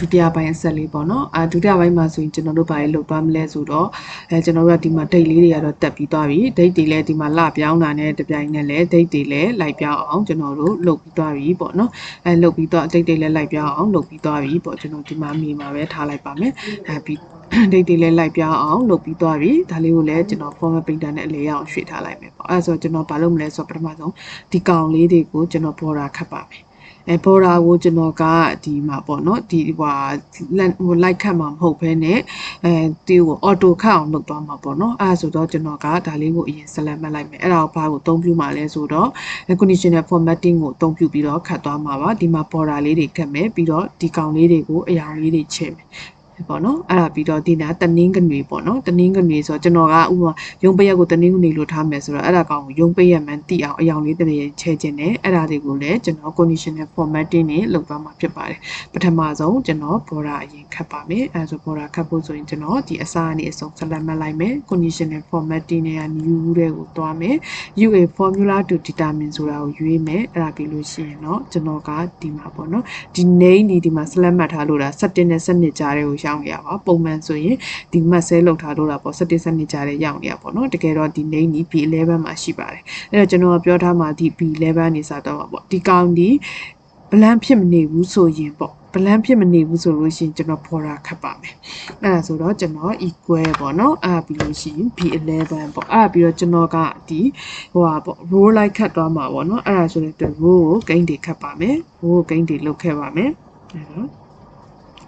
ဒုတိယပိုင်းအဆက်လေးပေါ့နော်အာဒုတိယပိုင်းမှာဆိုရင်ကျွန်တော်တို့ဘာတွေလုပ်သွားမလဲဆိုတော့အဲကျွန်တော်တို့ကဒီမှာ date လေးတွေကတော့တက်ပြီးသွားပြီ date တွေလည်းဒီမှာလပြောင်းတာနဲ့တပြိုင်နက်လည်း date တွေလည်းလိုက်ပြောင်းအောင်ကျွန်တော်တို့လုပ်ပြီးသွားပြီပေါ့နော်အဲလုပ်ပြီးသွား date တွေလည်းလိုက်ပြောင်းအောင်လုပ်ပြီးသွားပြီပေါ့ကျွန်တော်ဒီမှာမြေမှာပဲထားလိုက်ပါမယ်အဲပြီး date တွေလည်းလိုက်ပြောင်းအောင်လုပ်ပြီးသွားပြီဒါလေးကိုလည်းကျွန်တော် format painter နဲ့အလေအောင်ရွှေ့ထားလိုက်မယ်ပေါ့အဲဆိုတော့ကျွန်တော်ဘာလုပ်မလဲဆိုတော့ပထမဆုံးဒီကောင်လေးတွေကိုကျွန်တော် border ခတ်ပါမယ် အဲ border ကိုကျွန်တော်ကဒီမှာပေါ့နော်ဒီဟိုဟို like ခတ်မှာမဟုတ်ဘဲနဲ့အဲဒီကို auto ခတ်အောင်လုပ်သွားမှာပေါ့နော်အဲဆိုတော့ကျွန်တော်ကဒါလေးကိုအရင် select မှတ်လိုက်မယ်အဲ့ဒါကိုဘာကိုအသုံးပြုမှာလဲဆိုတော့ conditional formatting ကိုအသုံးပြုပြီးတော့ခတ်သွားမှာပါဒီမှာ border လေးတွေခတ်မယ်ပြီးတော့ဒီကောင်လေးတွေကိုအရာလေးတွေချဲ့မယ် ပေါ့နော်အဲ့ဒါပြီးတော့ဒီနာတနင်းကနွေပေါ့နော်တနင်းကနွေဆိုတော့ကျွန်တော်ကဥပမာရုံပရက်ကိုတနင်းကနွေလို့ထားမယ်ဆိုတော့အဲ့ဒါကောင်ကိုရုံပရက်မှန်တိအောင်အယောင်လေးတရေချဲခြင်းနဲ့အဲ့ဒါတွေကိုလည်းကျွန်တော် conditional formatting နဲ့လုပ်သွားမှာဖြစ်ပါတယ်ပထမဆုံးကျွန်တော် border အရင်ခတ်ပါမယ်အဲ့ဒါဆို border ခတ်ဖို့ဆိုရင်ကျွန်တော်ဒီအစားအနေအဆုံး select မှတ်လိုက်မယ် conditional formatting နဲ့ new တွေကိုသွားမယ် UA formula to determine ဆိုတာကိုရွေးမယ်အဲ့ဒါပြီးလို့ရှိရင်တော့ကျွန်တော်ကဒီမှာပေါ့နော်ဒီ name ဒီဒီမှာ select မှတ်ထားလို့တာ17နဲ့17ကြားတွေကိုရှောင်းနေရပါပုံမှန်ဆိုရင်ဒီ mat ဆဲလောက်ထားလို့တာပေါ့17 17ကြားတွေရောက်နေရပါပေါ့နော်တကယ်တော့ဒီ name ဒီ B11 မှာရှိပါတယ်အဲ့တော့ကျွန်တော်ပြောထားမှာဒီ B11 နေစတော့ပါပေါ့ဒီကောင်ဒီ blank ဖြစ်မနေဘူးဆိုရင်ပေါ့ blank ဖြစ်မနေဘူးဆိုလို့ရှိရင်ကျွန်တော် border ခတ်ပါမယ်အဲ့ဒါဆိုတော့ကျွန်တော် equal ပေါ့နော်အဲ့ပြီးလို့ရှိရင် B11 ပေါ့အဲ့ပြီးတော့ကျွန်တော်ကဒီဟိုဟာပေါ့ row like ခတ်သွားမှာပေါ့နော်အဲ့ဒါဆိုတော့ row ကိုဂိမ်းတွေခတ်ပါမယ် row ကိုဂိမ်းတွေလုတ်ခဲ့ပါမယ်အဲ့တော့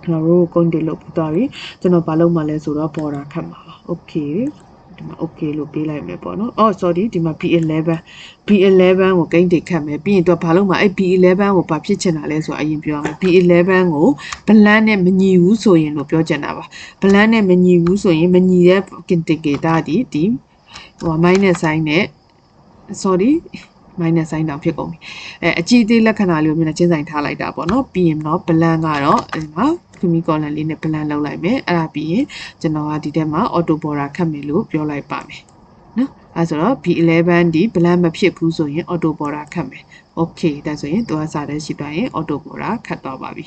ကျွန်တော် row ကိုဂိမ်းတွေလုတ်ပြီးသွားပြီကျွန်တော်ဘာလုပ်မှလဲဆိုတော့ border ခတ်မှာပါ okay ဒီမှာ okay လို့ပေးလိုက်မယ်ပေါ့နော်အော် sorry ဒီမှာ B11 B11 ကိုဂိမ်းတိတ်ခတ်မယ်ပြီးရင်သူကဘာလို့မှအဲ့ B11 ကိုဘာဖြစ်ချင်တာလဲဆိုတော့အရင်ပြောရမယ် B11 ကို blank နဲ့မညီဘူးဆိုရင်လို့ပြောချင်တာပါ blank နဲ့မညီဘူးဆိုရင်မညီတဲ့ indicator ဒီဒီဟို minus sign နဲ့ sorry minus sign တောင်ဖြစ်ကုန်ပြီအဲအကြည့်သေးလက္ခဏာလေးကိုမျက်နှာချင်းဆိုင်ထားလိုက်တာပေါ့နော်ပြီးရင်တော့ blank ကတော့ဒီမှာ creamy color လေးနဲ့ blend လုပ်လိုက်မယ်အဲ့ဒါပြီးရင်ကျွန်တော်ကဒီထဲမှာ auto border ခတ်မယ်လို့ပြောလိုက်ပါမယ်နော်အဲဆိုတော့ B11 ဒီ blend မဖြစ်ဘူးဆိုရင် auto border ခတ်မယ် okay ဒါဆိုရင်သူကစားတဲ့ရှိသွားရင် auto border ခတ်သွားပါပြီ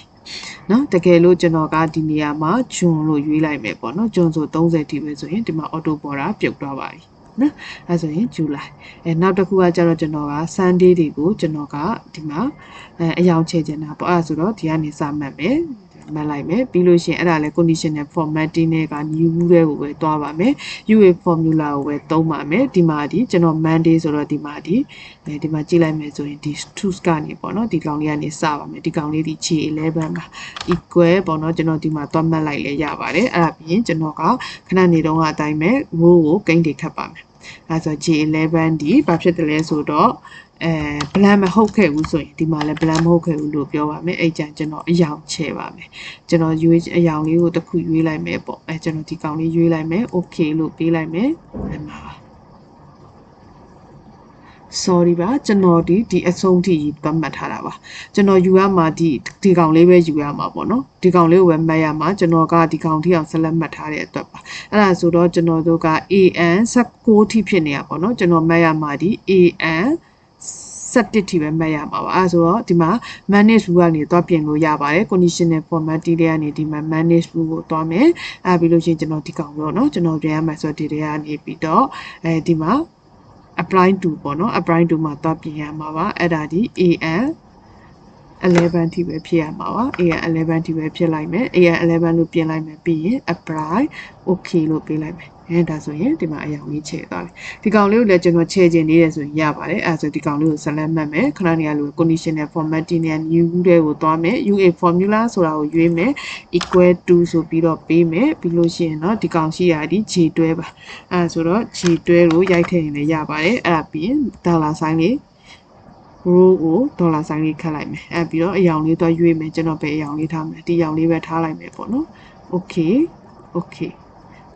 နော်တကယ်လို့ကျွန်တော်ကဒီနေရာမှာဂျွန်လို့ရွေးလိုက်မယ်ပေါ့နော်ဂျွန်ဆို30ထိပဲဆိုရင်ဒီမှာ auto border ပြုတ်သွားပါပြီနော်အဲဆိုရင်ဇူလိုင်အဲနောက်တစ်ခုကကျတော့ကျွန်တော်က Sunday တွေကိုကျွန်တော်ကဒီမှာအဲအယောင်ချဲချင်တာပေါ့အဲဆိုတော့ဒီကနေစမှတ်မယ် မှတ်လိုက်မယ်ပြီးလို့ရှိရင်အဲ့ဒါလည်း conditional formatting နဲ့က new တွေကိုပဲတွားပါမယ် UA formula ကိုပဲသုံးပါမယ်ဒီမှာဒီကျွန်တော် Monday ဆိုတော့ဒီမှာဒီဒီမှာကြည့်လိုက်မယ်ဆိုရင်ဒီ tools ကနေပေါ့နော်ဒီကောင်လေးကနေစပါမယ်ဒီကောင်လေးဒီ G11 ပါ equal ပေါ့နော်ကျွန်တော်ဒီမှာတွားမှတ်လိုက်လဲရပါတယ်အဲ့ဒါပြီးရင်ကျွန်တော်ကခဏနေတော့အတိုင်းပဲ row ကိုဂိမ်းတွေခတ်ပါမယ် အဲဆို J11 ဒီဘာဖြစ်တယ်လဲဆိုတော့အဲ blank မဟုတ်ခဲ့ဘူးဆိုရင်ဒီမှာလည်း blank မဟုတ်ခဲ့ဘူးလို့ပြောပါမယ်အဲ့ကြံကျွန်တော်အယောင်ချဲပါမယ်ကျွန်တော်ရွေးအယောင်လေးကိုတစ်ခုရွေးလိုက်မယ်ပေါ့အဲကျွန်တော်ဒီကောင်လေးရွေးလိုက်မယ် okay လို့ပေးလိုက်မယ်အဲ့မှာပါ sorry ပါကျွန်တော်ဒီဒီအဆုံးထိသတ်မှတ်ထားတာပါကျွန်တော်ယူရမှာဒီဒီကောင်လေးပဲယူရမှာပေါ့နော်ဒီကောင်လေးကိုပဲမှတ်ရမှာကျွန်တော်ကဒီကောင်ထိအောင်ဆက်လက်မှတ်ထားတဲ့အတွက်ပါအဲ့ဒါဆိုတော့ကျွန်တော်တို့က AN 16ထိဖြစ်နေရပေါ့နော်ကျွန်တော်မှတ်ရမှာဒီ AN 17ထိပဲမှတ်ရမှာပါအဲဆိုတော့ဒီမှာ manage rule ကနေသွားပြင်လို့ရပါတယ် conditional format တီးတဲ့ကနေဒီမှာ manage rule ကိုသွားမယ်အဲပြီးလို့ရှိရင်ကျွန်တော်ဒီကောင်တော့เนาะကျွန်တော်ပြန်ရမှာဆိုတော့ဒီတွေကနေပြီးတော့အဲဒီမှာ apply to ပေါ့နော် apply to မှာသွားပြင်ရမှာပါအဲ့ဒါဒီ an 11ထိပဲဖြစ်ရမှာပါ an 11ထိပဲဖြစ်လိုက်မယ် an 11လို့ပြင်လိုက်မယ်ပြီးရင် apply okay လို့ပေးလိုက်မယ်အဲဒါဆိုရင်ဒီမှာအရောင်လေးချဲ့သွားတယ်ဒီကောင်လေးကိုလည်းကျွန်တော်ချဲ့ခြင်းနေရဆိုရင်ရပါတယ်အဲဆိုဒီကောင်လေးကို select မှတ်မယ်ခဏနေရလို့ conditional formatting နဲ့ new တွေကိုသွားမယ် UA formula ဆိုတာကိုရွေးမယ် equal to ဆိုပြီးတော့ပေးမယ်ပြီးလို့ရှိရင်တော့ဒီကောင်ရှိရဒီ J တွဲပါအဲဆိုတော့ J တွဲကိုရိုက်ထည့်ရင်လည်းရပါတယ်အဲ့ဒါပြီးရင် dollar sign လေး row ကိုဒေါ်လာဆိုင်လေးခတ်လိုက်မယ်အဲပြီးတော့အယောင်လေးတော့ရွေးမယ်ကျွန်တော်ပဲအယောင်လေးထားမယ်ဒီအယောင်လေးပဲထားလိုက်မယ်ပေါ့နော် okay okay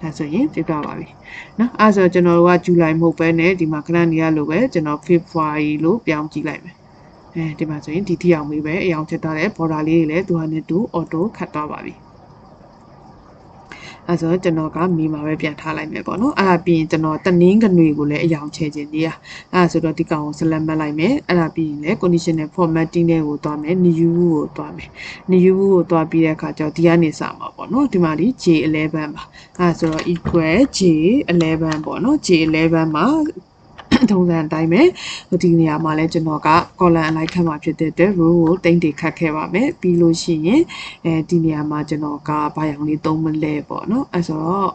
ဒါဆိုရင်ပြသွားပါပြီเนาะအဲဆိုကျွန်တော်တို့ကဇူလိုင်မဟုတ်ပဲねဒီမှာခဏနေရလို့ပဲကျွန်တော် February လို့ပြောင်းကြည့်လိုက်မယ်အဲဒီမှာဆိုရင်ဒီတိအောင်မေးပဲအယောင်ချက်သွားတဲ့ border လေးတွေလည်းသူဟာနဲ့တူ auto ခတ်သွားပါပြီ အဲဆိုတော့ကျွန်တော်ကမီမှာပဲပြန်ထားလိုက်မယ်ပေါ့နော်အဲ့ဒါပြီးရင်ကျွန်တော်တနင်းကနွေကိုလည်းအယောင်ချဲခြင်းနေရအဲ့ဒါဆိုတော့ဒီကောင်ကို select မှတ်လိုက်မယ်အဲ့ဒါပြီးရင်လည်း conditional formatting နဲ့ကိုသွားမယ် new ကိုသွားမယ် new ကိုသွားပြီးတဲ့အခါကျတော့ဒီကနေစမှာပေါ့နော်ဒီမှာဒီ J11 ပါအဲ့ဒါဆိုတော့ equal J11 ပေါ့နော် J11 မှာ ထုံးစံအတိုင်းပဲဒီနေရာမှာလဲကျွန်တော်က column အလိုက်ခတ်မှာဖြစ်တဲ့အတွက် row ကိုတိမ့်တိခတ်ခဲ့ပါမယ်ပြီးလို့ရှိရင်အဲဒီနေရာမှာကျွန်တော်ကဘာရောင်လေးသုံးမလဲပေါ့နော်အဲဆိုတော့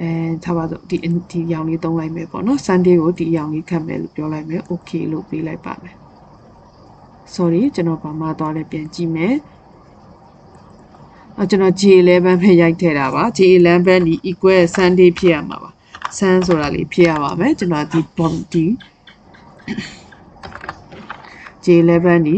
အဲထားပါစို့ဒီဒီရောင်လေးသုံးလိုက်မယ်ပေါ့နော် Sunday ကိုဒီရောင်လေးခတ်မယ်လို့ပြောလိုက်မယ် okay လို့ပေးလိုက်ပါမယ် sorry ကျွန်တော်ဘာမှသွားလဲပြန်ကြည့်မယ်အကျွန်တော် J11 ပဲရိုက်ထည့်တာပါ J11 ဒီ equal Sunday ဖြစ်ရမှာပါ ဆန်းဆိုတာလေးဖြစ်ရပါမယ်ကျွန်တော်ဒီ bottom ဒီ J11 ဒီ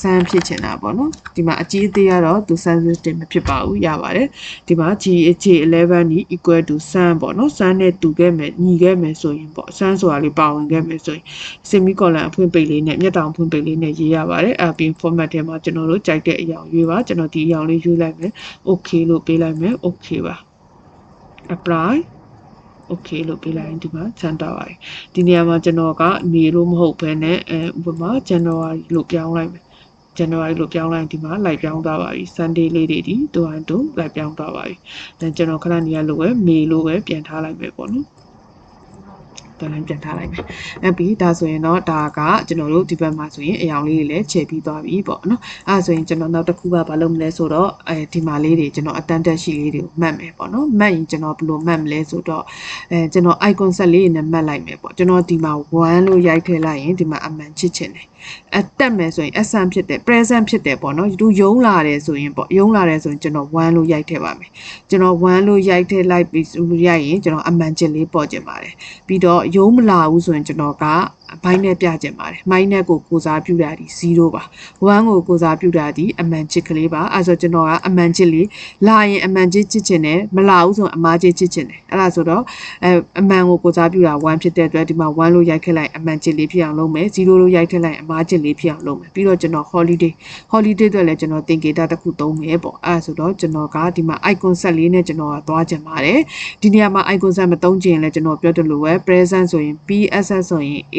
ဆန်းဖြစ်ချင်တာပေါ့နော်ဒီမှာအကြီးအသေးကတော့သူ sensitive မဖြစ်ပါဘူးရပါတယ်ဒီမှာ G J11 ဒီ equal to ဆန်းပေါ့နော်ဆန်းနဲ့တူခဲ့မယ်ညီခဲ့မယ်ဆိုရင်ပေါ့ဆန်းဆိုတာလေးပါဝင်ခဲ့မယ်ဆိုရင် semicolon အဖွင့်ပိတ်လေးနဲ့မျက်တောင်အဖွင့်ပိတ်လေးနဲ့ရေးရပါတယ်အပြင် format ထဲမှာကျွန်တော်တို့ကြိုက်တဲ့အရာရွေးပါကျွန်တော်ဒီအရာလေးရွေးလိုက်မယ် okay လို့ပေးလိုက်မယ် okay ပါ apply okay လို့ပေးလိုက်ရင်ဒီမှာချန်တာပါတယ်ဒီနေရာမှာကျွန်တော်ကမေလို့မဟုတ်ဘဲနဲ့အဲဥပမာ January လို့ပြောင်းလိုက်မယ် January လို့ပြောင်းလိုက်ဒီမှာလိုက်ပြောင်းသွားပါပြီ Sunday လေးတွေဒီတူအန်တူလိုက်ပြောင်းသွားပါပြီဒါကျွန်တော်ခဏနေရလို့ပဲမေလို့ပဲပြန်ထားလိုက်မယ်ပေါ့နော် တန်းပြန်ထားလိုက်မယ်။အဲ့ပြီးဒါဆိုရင်တော့ဒါကကျွန်တော်တို့ဒီဘက်မှာဆိုရင်အယောင်လေးတွေလည်းခြေပြီးသွားပြီပေါ့နော်။အဲ့ဆိုရင်ကျွန်တော်နောက်တစ်ခုကဘာလုပ်မလဲဆိုတော့အဲဒီမှာလေးတွေကျွန်တော်အတန်တက်ရှိလေးတွေကိုမှတ်မယ်ပေါ့နော်။မှတ်ရင်ကျွန်တော်ဘယ်လိုမှတ်မလဲဆိုတော့အဲကျွန်တော် icon set လေးနဲ့မှတ်လိုက်မယ်ပေါ့။ကျွန်တော်ဒီမှာ1လို့ရိုက်ထည့်လိုက်ရင်ဒီမှာအမှန်ချစ်ချင်တယ်။အတက်မယ်ဆိုရင် SM ဖြစ်တယ် present ဖြစ်တယ်ပေါ့နော်။သူယုံလာတယ်ဆိုရင်ပေါ့ယုံလာတယ်ဆိုရင်ကျွန်တော်1လို့ရိုက်ထည့်ပါမယ်။ကျွန်တော်1လို့ရိုက်ထည့်လိုက်ပြီးရိုက်ရင်ကျွန်တော်အမှန်ချစ်လေးပေါ်ကျင်ပါတယ်။ပြီးတော့ရုံးမလာဘူးဆိုရင်ကျွန်တော်က ဘိုင်းနဲ့ပြကျင်ပါတယ်မိုင်းနဲ့ကိုကိုစားပြုတာဒီ0ပါ1ကိုကိုစားပြုတာဒီအမှန်ချစ်ကလေးပါအဲဆိုကျွန်တော်ကအမှန်ချစ်လေးလာရင်အမှန်ချစ်ချစ်ချင်တယ်မလာဘူးဆိုရင်အမားချစ်ချစ်ချင်တယ်အဲ့ဒါဆိုတော့အဲအမှန်ကိုကိုစားပြုတာ1ဖြစ်တဲ့အတွက်ဒီမှာ1လို့ရိုက်ခက်လိုက်အမှန်ချစ်လေးဖြစ်အောင်လုပ်မယ်0လို့ရိုက်ထက်လိုက်အမားချစ်လေးဖြစ်အောင်လုပ်မယ်ပြီးတော့ကျွန်တော် holiday holiday အတွက်လည်းကျွန်တော်သင်္ကေတတစ်ခုသုံးမယ်ပေါ့အဲဆိုတော့ကျွန်တော်ကဒီမှာ icon set လေးနဲ့ကျွန်တော်ကသွားချင်ပါတယ်ဒီနေရာမှာ icon set မသုံးချင်လည်းကျွန်တော်ပြောတယ်လို့ပဲ present ဆိုရင် PSS ဆိုရင် A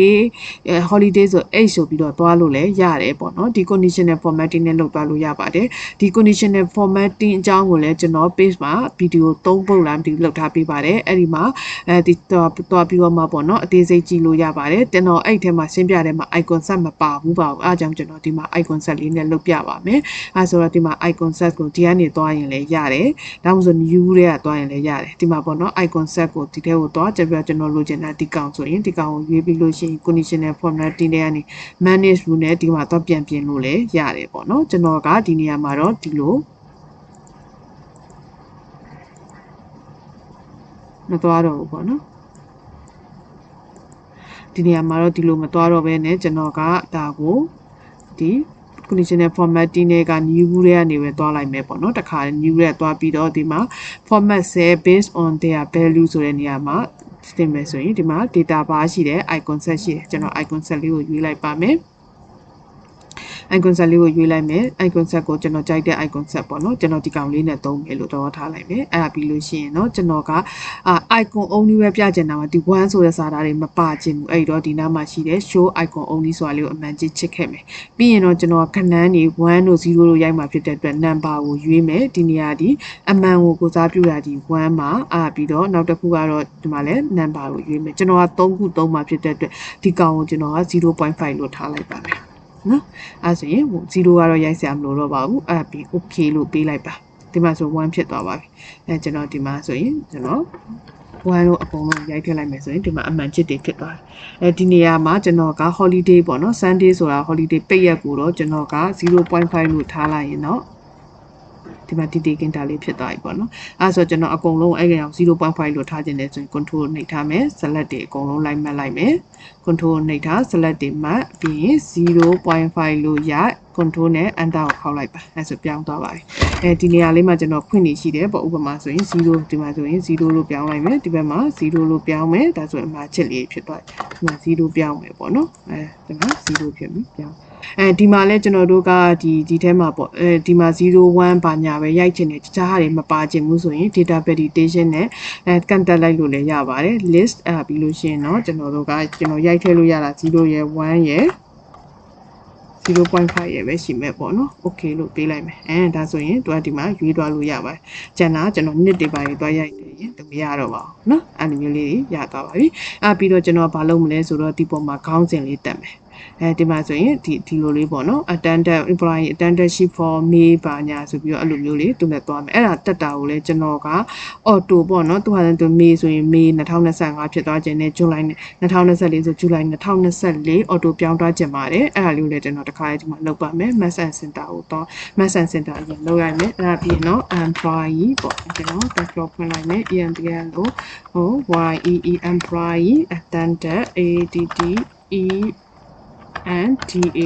holiday ဆို H ဆိုပြီးတော့သွားလို့လည်းရတယ်ပေါ့နော်ဒီ conditional formatting နဲ့လုပ်သွားလို့ရပါတယ်ဒီ conditional formatting အကြောင်းကိုလည်းကျွန်တော် page မှာဗီဒီယို၃ပုတ်လားဒီလောက်ထားပေးပါတယ်အဲ့ဒီမှာအဲဒီသွားသွားပြီးတော့မှပေါ့နော်အသေးစိတ်ကြည့်လို့ရပါတယ်ကျွန်တော်အဲ့ထဲမှာရှင်းပြတဲ့မှာ icon set မပါဘူးပါဘူးအားကြောင့်ကျွန်တော်ဒီမှာ icon set လေးနဲ့လုပ်ပြပါမယ်အဲဆိုတော့ဒီမှာ icon set ကိုဒီကနေသွားရင်လည်းရတယ်ဒါမှမဟုတ် new တွေကသွားရင်လည်းရတယ်ဒီမှာပေါ့နော် icon set ကိုဒီထဲကိုသွားကြပြကျွန်တော်လိုချင်တာဒီကောင်ဆိုရင်ဒီကောင်ကိုရွေးပြီးလို့ရှိရင် conditional formatting တွေကနေ manage လို့ねဒီမှာတော့ပြန်ပြင်လို့လည်းရတယ်ပေါ့နော်ကျွန်တော်ကဒီနေရာမှာတော့ဒီလိုမသွားတော့ဘူးပေါ့နော်ဒီနေရာမှာတော့ဒီလိုမသွားတော့ဘဲနဲ့ကျွန်တော်ကဒါကိုဒီ conditional formatting တွေက new တွေကနေပဲသွားလိုက်မယ်ပေါ့နော်တခါ new တွေသွားပြီးတော့ဒီမှာ format cell based on their value ဆိုတဲ့နေရာမှာ တင်မယ်ဆိုရင်ဒီမှာ data bar ရှိတယ် icon set ရှိတယ်ကျွန်တော် icon set လေးကိုရွေးလိုက်ပါမယ် icon set လေးကိုရွေးလိုက်မယ် icon set ကိုကျွန်တော်ကြိုက်တဲ့ icon set ပေါ့နော်ကျွန်တော်ဒီကောင်လေးနဲ့သုံးမယ်လို့တော့ထားလိုက်မယ်အဲ့ဒါပြီးလို့ရှိရင်เนาะကျွန်တော်ကအာ icon only ပဲပြချင်တာမှာဒီ1ဆိုတဲ့စာသားတွေမပါချင်ဘူးအဲ့တော့ဒီနားမှာရှိတဲ့ show icon only ဆိုတာလေးကိုအမှန်ကြီးချစ်ခဲ့မယ်ပြီးရင်တော့ကျွန်တော်ခဏန်းနေ1တို့0တို့ရိုက်မှာဖြစ်တဲ့အတွက် number ကိုရွေးမယ်ဒီနေရာဒီအမှန်ကိုကိုစားပြုတာဒီ1မှာအာပြီးတော့နောက်တစ်ခုကတော့ဒီမှာလဲ number ကိုရွေးမယ်ကျွန်တော်က3ခု3မှာဖြစ်တဲ့အတွက်ဒီကောင်ကိုကျွန်တော်က0.5လို့ထားလိုက်ပါမယ် နော်အဲဆိုရင်0ကတော့ရိုက်စရာမလိုတော့ပါဘူးအဲ့ပြီး okay လို့ပေးလိုက်ပါဒီမှာဆို1ဖြစ်သွားပါပြီအဲကျွန်တော်ဒီမှာဆိုရင်ကျွန်တော်1လို့အကုန်လုံးရိုက်ထည့်လိုက်မယ်ဆိုရင်ဒီမှာအမှန်ချစ်တွေဖြစ်သွားတယ်အဲဒီနေရာမှာကျွန်တော်က holiday ပေါ့နော် Sunday ဆိုတာ holiday ပိတ်ရက်ကိုတော့ကျွန်တော်က0.5လို့ထားလိုက်ရင်တော့ ဒီမှာတည်တည်ကင်တာလေးဖြစ်သွားပြီပေါ့နော်အဲဆိုကျွန်တော်အကုန်လုံးအဲ့ကောင်0.5လို့ထားခြင်းတယ်ဆိုရင် control နှိပ်ထားမယ် select တွေအကုန်လုံးလိုက်မှတ်လိုက်မယ် control နှိပ်ထား select တွေမှတ်ပြီးရင်0.5လို့ရ control နဲ့ enter ကိုခောက်လိုက်ပါအဲဆိုပြောင်းသွားပါပြီအဲဒီနေရာလေးမှာကျွန်တော်ခွင့်နေရှိတယ်ပေါ့ဥပမာဆိုရင်0ဒီမှာဆိုရင်0လို့ပြောင်းလိုက်မယ်ဒီဘက်မှာ0လို့ပြောင်းမယ်ဒါဆိုရင်အမှားချစ်လေးဖြစ်သွားတယ်ဒီမှာ0ပြောင်းမယ်ပေါ့နော်အဲဒီမှာ0ဖြစ်ပြီပြောင်း အဲဒီမှာလဲကျွန်တော်တို့ကဒီဒီထဲမှာပေါ့အဲဒီမှာ01ဘာညာပဲရိုက်ချင်တယ်တခြားဟာတွေမပါချင်ဘူးဆိုရင် data validation နဲ့အဲကန့်တက်လိုက်လို့လည်းရပါတယ် list အဲပြီးလို့ရှိရင်เนาะကျွန်တော်တို့ကကျွန်တော်ရိုက်ထည့်လို့ရတာ0ရယ်1ရယ်0.5ရယ်ပဲရှိမဲ့ပေါ့နော်။ Okay လို့ပေးလိုက်မယ်။အဲဒါဆိုရင်သူကဒီမှာရွေးသွားလို့ရပါတယ်။ကျန်တာကျွန်တော်နှစ်တွေပါတွေသွားရိုက်တယ်ရင်သူမရတော့ပါဘူးနော်။အဲ့လိုမျိုးလေးရသွားပါပြီ။အဲပြီးတော့ကျွန်တော်ဘာလုပ်မလဲဆိုတော့ဒီပုံမှာခေါင်းစဉ်လေးတက်မယ်။ အဲဒီမှာဆိုရင်ဒီဒီလိုလေးပေါ့နော် attendant employee attendantship for me ပါညာဆိုပြီးတော့အဲ့လိုမျိုးလေးသူနဲ့သွားမယ်အဲ့ဒါတက်တာကိုလည်းကျွန်တော်က auto ပေါ့နော်သူဟာသူ May ဆိုရင် May 2025ဖြစ်သွားခြင်းနဲ့ July 2024ဆို July 2024 auto ပြောင်းသွားခြင်းပါတယ်အဲ့ဒါလေးကိုလည်းကျွန်တော်တစ်ခါလေးဒီမှာလုပ်ပါမယ် mass and center ကိုတော့ mass and center အရင်လုပ်ရမယ်အဲ့ဒါပြီးရင်တော့ employee ပေါ့ကျွန်တော် background ဖွင့်လိုက်မယ် EMPN ကိုဟို YEE employee attendant ADD E and D A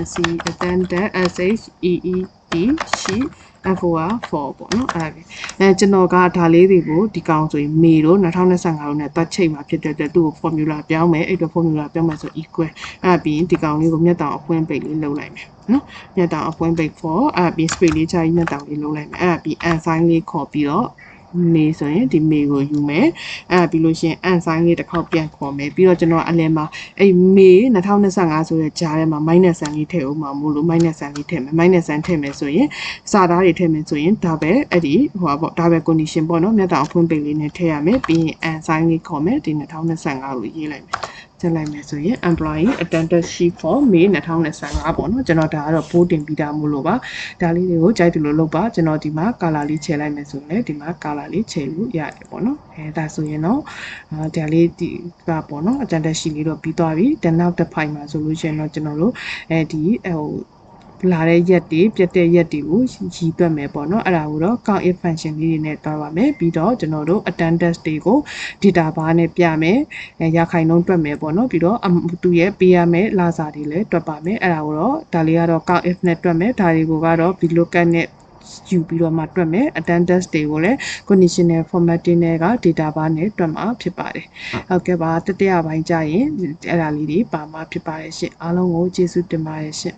N C attendant S H E E D ရှိ FOR 4ပေါ့နော်အဲ့ဒါပဲအဲကျွန်တော်ကဒါလေးတွေကိုဒီကောင်ဆိုရင်မေတို့2025ခုနဲ့တွတ်ချိန်မှာဖြစ်တဲ့အတွက်သူ့ကို formula ပြောင်းမယ်အဲ့တော့ formula ပြောင်းမယ်ဆို equal အဲ့ပြီးရင်ဒီကောင်လေးကိုမျက်တောင်အဖွင့်ပိတ်လေးလုပ်လိုက်မယ်နော်မျက်တောင်အဖွင့်ပိတ် for အဲ့ပြီး space လေးချပြီးမျက်တောင်လေးလုပ်လိုက်မယ်အဲ့ပြီး and sign လေးခေါ်ပြီးတော့ မေဆိုရင်ဒီမေကိုယူမယ်အဲပြီးလို့ရှိရင်အန်ဆိုင်လေးတစ်ခေါက်ပြန်ခေါ်မယ်ပြီးတော့ကျွန်တော်အလဲမှာအဲ့မေ2025ဆိုတဲ့ကြားထဲမှာ minus ဆန်လေးထည့်ဦးမှာမို့လို့ minus ဆန်လေးထည့်မယ် minus ဆန်ထည့်မယ်ဆိုရင်စာသားတွေထည့်မယ်ဆိုရင်ဒါပဲအဲ့ဒီဟိုပါပေါ့ဒါပဲ condition ပေါ့နော်မြတ်တာအဖွင့်ပိတ်လေးနဲ့ထည့်ရမယ်ပြီးရင်အန်ဆိုင်လေးခေါ်မယ်ဒီ2025ကိုရေးလိုက်မယ်ချက်လိုက်မယ်ဆိုရင် employee attendance sheet for May 2025ပေါ့နော်ကျွန်တော်ဒါကတော့ပိုးတင်ပြီးသားမို့လို့ပါဒါလေးတွေကိုကြိုက်တယ်လို့လုပ်ပါကျွန်တော်ဒီမှာ color လေးချယ်လိုက်မယ်ဆိုရင်ဒီမှာ color လေးချယ်လို့ရတယ်ပေါ့နော်အဲဒါဆိုရင်တော့ဒါလေးဒီကပေါ့နော် attendance sheet လေးတော့ပြီးသွားပြီတနောက်တစ်ဖိုင်မှာဆိုလို့ရှိရင်တော့ကျွန်တော်တို့အဲဒီဟို လာတဲ့ရက်တွေပြတ်တဲ့ရက်တွေကိုရည်တွက်မယ်ပေါ့နော်အဲ့ဒါကိုတော့ count if function လေးတွေနဲ့တွက်ပါမယ်ပြီးတော့ကျွန်တော်တို့ attendance တွေကို data bar နဲ့ပြမယ်အဲရခိုင်နှုန်းတွက်မယ်ပေါ့နော်ပြီးတော့သူရဲ့ပေးရမယ်လာစာတွေလည်းတွက်ပါမယ်အဲ့ဒါကိုတော့ဒါလေးကတော့ count if နဲ့တွက်မယ်ဒါတွေကိုကတော့ VLOOKUP နဲ့ယူပြီးတော့မှတွက်မယ် attendance တွေကိုလည်း conditional formatting တွေက data bar နဲ့တွက်မှာဖြစ်ပါတယ်ဟုတ်ကဲ့ပါတတိယပိုင်းကျရင်အဲ့ဒါလေးတွေပါမှာဖြစ်ပါတယ်ရှင်အားလုံးကိုကျေးဇူးတင်ပါတယ်ရှင်